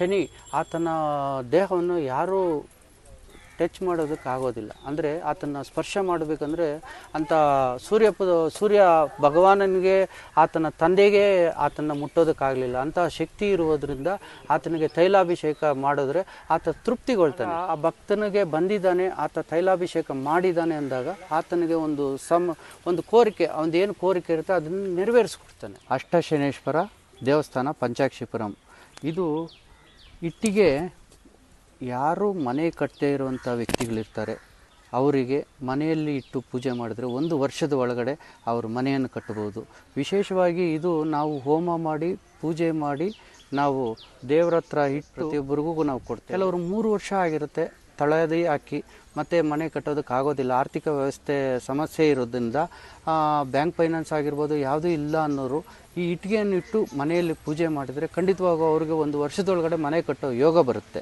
ಶನಿ ಆತನ ದೇಹವನ್ನು ಯಾರೂ ಟಚ್ ಮಾಡೋದಕ್ಕೆ ಆಗೋದಿಲ್ಲ. ಅಂದರೆ ಆತನ ಸ್ಪರ್ಶ ಮಾಡಬೇಕಂದ್ರೆ ಅಂತ ಸೂರ್ಯ ಸೂರ್ಯ ಭಗವಾನನಿಗೆ ಆತನ ತಂದೆಗೆ ಆತನ ಮುಟ್ಟೋದಕ್ಕಾಗಲಿಲ್ಲ ಅಂತಹ ಶಕ್ತಿ ಇರುವುದರಿಂದ ಆತನಿಗೆ ತೈಲಾಭಿಷೇಕ ಮಾಡಿದ್ರೆ ಆತ ತೃಪ್ತಿಗೊಳ್ತಾನೆ. ಆ ಭಕ್ತನಿಗೆ ಬಂದಿದ್ದಾನೆ, ಆತ ತೈಲಾಭಿಷೇಕ ಮಾಡಿದ್ದಾನೆ ಅಂದಾಗ ಆತನಿಗೆ ಒಂದು ಸಮ, ಒಂದು ಕೋರಿಕೆ ಏನು ಕೋರಿಕೆ ಇರುತ್ತೆ ಅದನ್ನು ನೆರವೇರಿಸ್ಕೊಡ್ತಾನೆ. ಅಷ್ಟಶನೇಶ್ವರ ದೇವಸ್ಥಾನ ಪಂಚಾಕ್ಷಿಪುರಂ ಇದು ಇಟ್ಟಿಗೆ ಯಾರು ಮನೆ ಕಟ್ಟದೇ ಇರುವಂಥ ವ್ಯಕ್ತಿಗಳಿರ್ತಾರೆ. ಅವರಿಗೆ ಮನೆಯಲ್ಲಿ ಇಟ್ಟು ಪೂಜೆ ಮಾಡಿದರೆ ಒಂದು ವರ್ಷದ ಒಳಗಡೆ ಅವರು ಮನೆಯನ್ನು ಕಟ್ಟಬಹುದು. ವಿಶೇಷವಾಗಿ ಇದು ನಾವು ಹೋಮ ಮಾಡಿ ಪೂಜೆ ಮಾಡಿ ನಾವು ದೇವರ ಹತ್ರ ಇಟ್ಟು ಪ್ರತಿಯೊಬ್ಬರಿಗೂ ನಾವು ಕೊಡ್ತೇವೆ. ಕೆಲವರು ಮೂರು ವರ್ಷ ಆಗಿರುತ್ತೆ. ತಳದಿ ಹಾಕಿ ಮತ್ತೆ ಮನೆ ಕಟ್ಟೋದಕ್ಕೆ ಆಗೋದಿಲ್ಲ. ಆರ್ಥಿಕ ವ್ಯವಸ್ಥೆ ಸಮಸ್ಯೆ ಇರೋದ್ರಿಂದ ಬ್ಯಾಂಕ್ ಫೈನಾನ್ಸ್ ಆಗಿರ್ಬೋದು ಯಾವುದೂ ಇಲ್ಲ ಅನ್ನೋರು ಈ ಇಟ್ಟಿಗೆಯನ್ನು ಇಟ್ಟು ಮನೆಯಲ್ಲಿ ಪೂಜೆ ಮಾಡಿದರೆ ಖಂಡಿತವಾಗೂ ಅವ್ರಿಗೆ ಒಂದು ವರ್ಷದೊಳಗಡೆ ಮನೆ ಕಟ್ಟೋ ಯೋಗ ಬರುತ್ತೆ.